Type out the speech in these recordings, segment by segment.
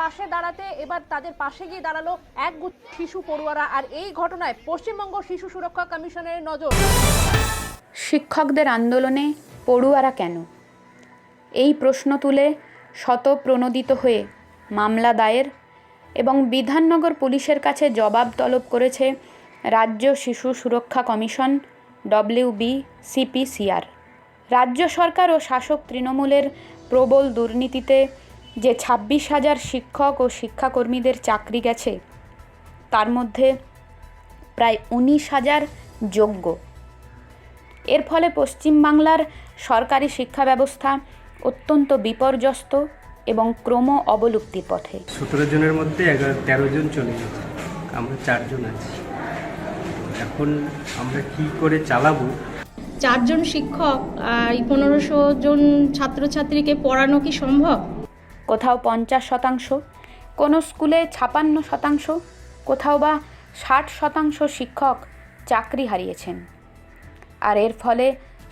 পাশে দাঁড়াতে এবার তাদের পাশে গিয়ে দাঁড়াল এক শিশু পড়ুয়ারা। আর এই ঘটনায় পশ্চিমবঙ্গ শিশু সুরক্ষা কমিশনের নজর। শিক্ষকদের আন্দোলনে পড়ুয়ারা কেন? এই প্রশ্ন তুলে শতপ্রণোদিত হয়ে মামলা দায়ের এবং বিধাননগর পুলিশের কাছে জবাব তলব করেছে রাজ্য শিশু সুরক্ষা কমিশন ডব্লিউবি সিপিসিআর রাজ্য সরকার ও শাসক তৃণমূলের প্রবল দুর্নীতিতে যে ছাব্বিশ হাজার শিক্ষক ও শিক্ষাকর্মীদের চাকরি গেছে তার মধ্যে প্রায় উনিশ হাজার যোগ্য। এর ফলে পশ্চিমবাংলার সরকারি শিক্ষা ব্যবস্থা অত্যন্ত বিপর্যস্ত এবং ক্রম অবলুপ্তির পথে। সতেরো জনের মধ্যে এগারো তেরো জন চলে গেছে। আমরা চারজন আছি। এখন আমরা কি করে চালাবো? চারজন শিক্ষক আর পনেরোশো জন ছাত্রছাত্রীকে পড়ানো কি সম্ভব? কোথাও পঞ্চাশ শতাংশ, কোনো স্কুলে ছাপান্ন শতাংশ, কোথাও বা ষাট শতাংশ শিক্ষক চাকরি হারিয়েছেন। আর এর ফলে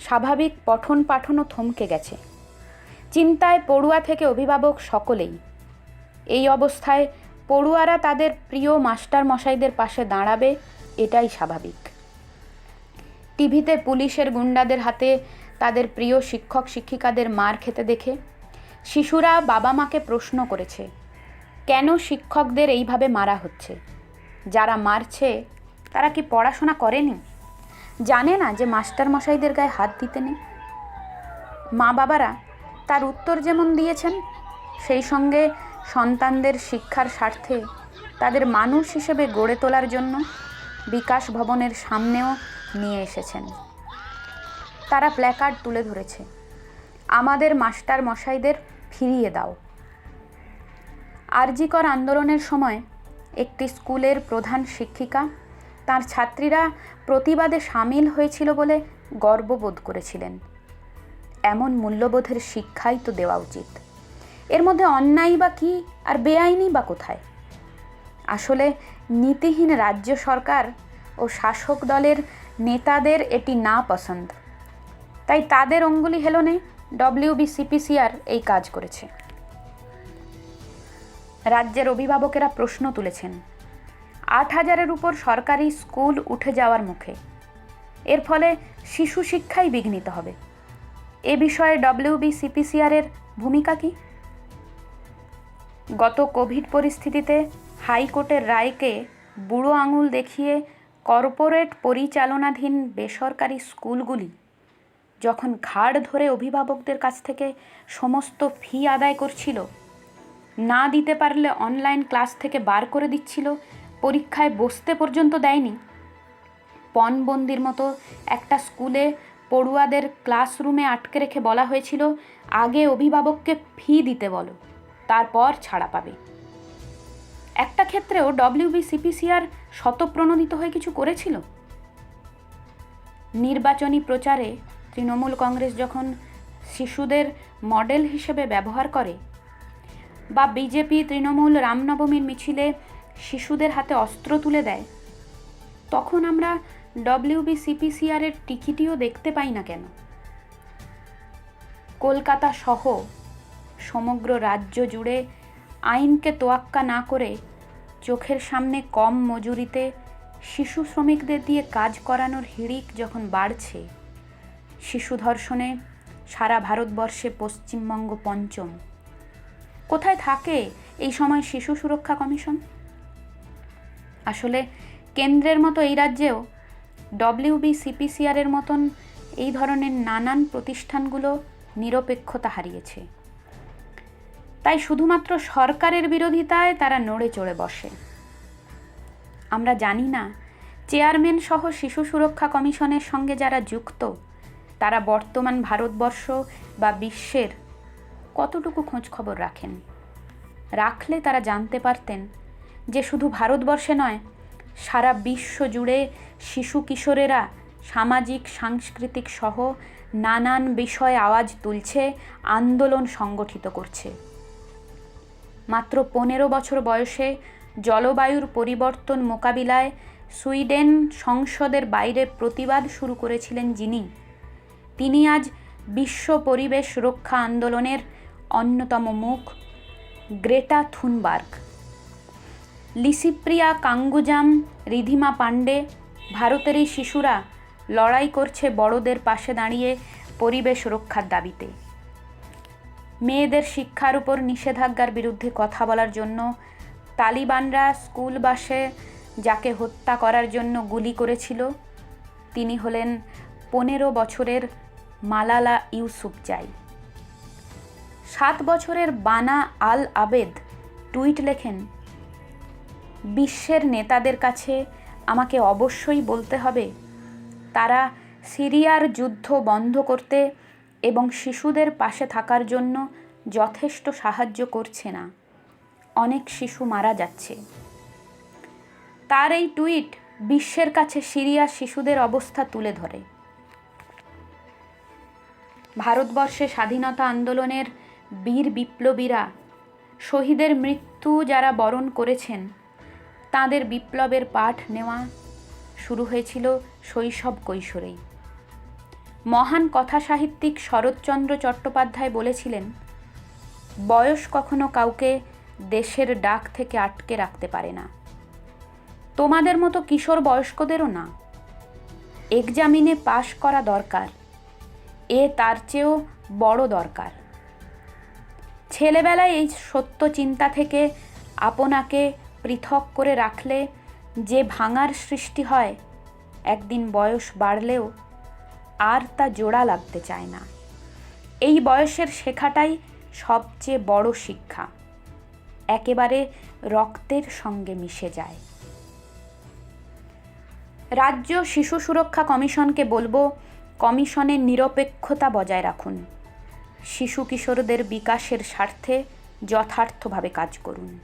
স্বাভাবিক পঠন পাঠনও থমকে গেছে। চিন্তায় পড়ুয়া থেকে অভিভাবক সকলেই। এই অবস্থায় পড়ুয়ারা তাদের প্রিয় মাস্টার মশাইদের পাশে দাঁড়াবে, এটাই স্বাভাবিক। টিভিতে পুলিশের গুন্ডাদের হাতে তাদের প্রিয় শিক্ষক শিক্ষিকাদের মার খেতে দেখে শিশুরা বাবা মাকে প্রশ্ন করেছে, কেন শিক্ষকদের এইভাবে মারা হচ্ছে? যারা মারছে, তারা কি পড়াশোনা করেনি? জানে না যে মাস্টার মশাইদের গায়ে হাত দিতে নেই? মা বাবারা তার উত্তর যেমন দিয়েছেন, সেই সঙ্গে সন্তানদের শিক্ষার স্বার্থে তাদের মানুষ হিসেবে গড়ে তোলার জন্য বিকাশ ভবনের সামনেও নিয়ে এসেছেন। তারা প্ল্যাকার্ড তুলে ধরেছে, আমাদের মাস্টার মশাইদের ফিরিয়ে দাও। আরজিকর আন্দোলনের সময় একটি স্কুলের প্রধান শিক্ষিকা, তার ছাত্রীরা প্রতিবাদে সামিল হয়েছিল বলে গর্ববোধ করেছিলেন। এমন মূল্যবোধের শিক্ষাই তো দেওয়া উচিত। এর মধ্যে অন্যায় বা কী আর বেআইনি বা কোথায়? আসলে নীতিহীন রাজ্য সরকার ও শাসক দলের নেতাদের এটি না পছন্দ। তাই তাদের অঙ্গুলি হেলনে ডব্লিউবি সিপিসিআর এই কাজ করেছে। রাজ্যের অভিভাবকেরা প্রশ্ন তুলেছেন, আট হাজারের উপর সরকারি স্কুল উঠে যাওয়ার মুখে, এর ফলে শিশু শিক্ষাই বিঘ্নিত হবে। এ বিষয়ে ডব্লিউবি সিপিসিআরের ভূমিকা কী? গত কোভিড পরিস্থিতিতে হাইকোর্টের রায়কে বুড়ো আঙুল দেখিয়ে কর্পোরেট পরিচালনাধীন বেসরকারি স্কুলগুলি যখন ঘাড় ধরে অভিভাবকদের কাছ থেকে সমস্ত ফি আদায় করছিল, না দিতে পারলে অনলাইন ক্লাস থেকে বার করে দিচ্ছিল, পরীক্ষায় বসতে পর্যন্ত দেয়নি। পণবন্দির মতো একটা স্কুলে পড়ুয়াদের ক্লাসরুমে আটকে রেখে বলা হয়েছিল, আগে অভিভাবককে ফি দিতে বলো, তারপর ছাড়া পাবে। একটা ক্ষেত্রেও ডব্লিউবি সিপিসিআর শতপ্রণোদিত হয়ে কিছু করেছিল? নির্বাচনী প্রচারে তৃণমূল কংগ্রেস যখন শিশুদের মডেল হিসেবে ব্যবহার করে বা বিজেপি, তৃণমূল, রামনবমীর মিছিলে শিশুদের হাতে অস্ত্র তুলে দেয়, তখন আমরা ডব্লিউবি সিপিসিআরের টিকিটিও দেখতে পাই না কেন? কলকাতা সহ সমগ্র রাজ্য জুড়ে আইনকে তোয়াক্কা না করে চোখের সামনে কম মজুরিতে শিশু শ্রমিকদের দিয়ে কাজ করানোর হিড়িক যখন বাড়ছে শিশু ধর্ষণে সারা ভারতবর্ষে পশ্চিমবঙ্গ পঞ্চম। কোথায় থাকে এই সময় শিশু সুরক্ষা কমিশন? আসলে কেন্দ্রের মতো এই রাজ্যেও ডব্লিউবি সিপিসিআরের মতন এই ধরনের নানান প্রতিষ্ঠানগুলো নিরপেক্ষতা হারিয়েছে। তাই শুধুমাত্র সরকারের বিরোধিতায় তারা নড়ে চড়ে বসে। আমরা জানি না, চেয়ারম্যান সহ শিশু সুরক্ষা কমিশনের সঙ্গে যারা যুক্ত তারা বর্তমান ভারতবর্ষ বা বিশ্বের কতটুকু খোঁজ খবর রাখেন? রাখলে তারা জানতে পারতেন যে শুধু ভারতবর্ষে নয়, সারা বিশ্ব জুড়ে শিশু কিশোরেরা সামাজিক, সাংস্কৃতিক সহ নানান বিষয়ে আওয়াজ তুলছে, আন্দোলন সংগঠিত করছে। মাত্র পনেরো বছর বয়সে জলবায়ুর পরিবর্তন মোকাবিলায় সুইডেন সংসদের বাইরে প্রতিবাদ শুরু করেছিলেন যিনি। তিনি আজ বিশ্ব পরিবেশ রক্ষা আন্দোলনের অন্যতম মুখ, গ্রেটা থুনবার্গ। লিসিপ্রিয়া কাঙ্গুজাম, রিধিমা পাণ্ডে ভারতের এই শিশুরা লড়াই করছে বড়দের পাশে দাঁড়িয়ে পরিবেশ রক্ষার দাবিতে। মেয়েদের শিক্ষার উপর নিষেধাজ্ঞার বিরুদ্ধে কথা বলার জন্য তালিবানরা স্কুল বাসে যাকে হত্যা করার জন্য গুলি করেছিল, তিনি হলেন পনেরো বছরের মালালা ইউসুফ ইউসুফজাই সাত বছরের বানা আল আবেদ টুইট লেখেন, বিশ্বের নেতাদের কাছে আমাকে অবশ্যই বলতে হবে, তারা সিরিয়ার যুদ্ধ বন্ধ করতে এবং শিশুদের পাশে থাকার জন্য যথেষ্ট সাহায্য করছে না। অনেক শিশু মারা যাচ্ছে। তার এই টুইট বিশ্বের কাছে সিরিয়ার শিশুদের অবস্থা তুলে ধরে। ভারতবর্ষে স্বাধীনতা আন্দোলনের বীর বিপ্লবীরা, শহীদের মৃত্যু যারা বরণ করেছেন, তাদের বিপ্লবের পাঠ নেওয়া শুরু হয়েছিল শৈশব কৈশোরেই। মহান কথাসাহিত্যিক শরৎচন্দ্র চট্টোপাধ্যায় বলেছিলেন, বয়স কখনো কাউকে দেশের ডাক থেকে আটকে রাখতে পারে না। তোমাদের মতো কিশোর বয়স্কদেরও না। এক্সামিনে পাশ করা দরকার। এ তার চেয়েও বড় দরকার। ছেলেবেলায় এই সত্য চিন্তা থেকে আপনাকে পৃথক করে রাখলে যে ভাঙার সৃষ্টি হয়, একদিন বয়স বাড়লেও আর তা জোড়া লাগতে চায় না। এই বয়সের শেখাটাই সবচেয়ে বড় শিক্ষা। একেবারে রক্তের সঙ্গে মিশে যায়। রাজ্য শিশু সুরক্ষা কমিশনকে বলব কমিশনের নিরপেক্ষতা বজায় রাখুন। শিশু কিশোরদের বিকাশের স্বার্থে যথার্থভাবে কাজ করুন।